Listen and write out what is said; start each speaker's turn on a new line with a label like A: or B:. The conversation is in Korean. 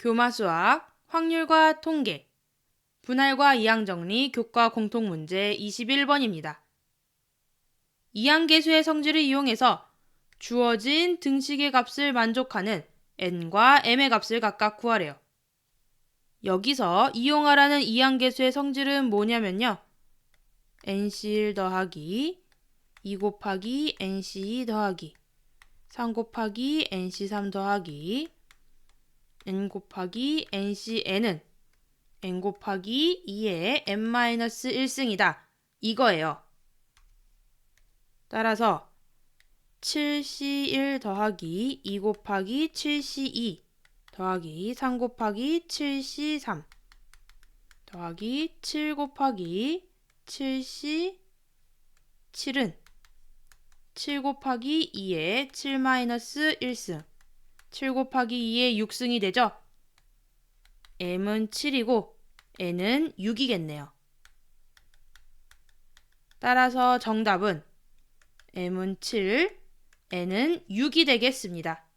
A: 교마수학, 확률과 통계, 분할과 이항정리 교과 공통문제 21번입니다. 이항계수의 성질을 이용해서 주어진 등식의 값을 만족하는 n과 m의 값을 각각 구하래요. 여기서 이용하라는 이항계수의 성질은 뭐냐면요. nc1 더하기 2 곱하기 nc2 더하기 3 곱하기 nc3 더하기 n 곱하기 ncn은 n 곱하기 2의 n-1승이다. 이거예요. 따라서 7c1 더하기 2 곱하기 7c2 더하기 3 곱하기 7c3 더하기 7 곱하기 7c7은 7 곱하기 2의 7-1승 7 곱하기 2의 6승이 되죠? m은 7이고 n은 6이겠네요. 따라서 정답은 m은 7, n은 6이 되겠습니다.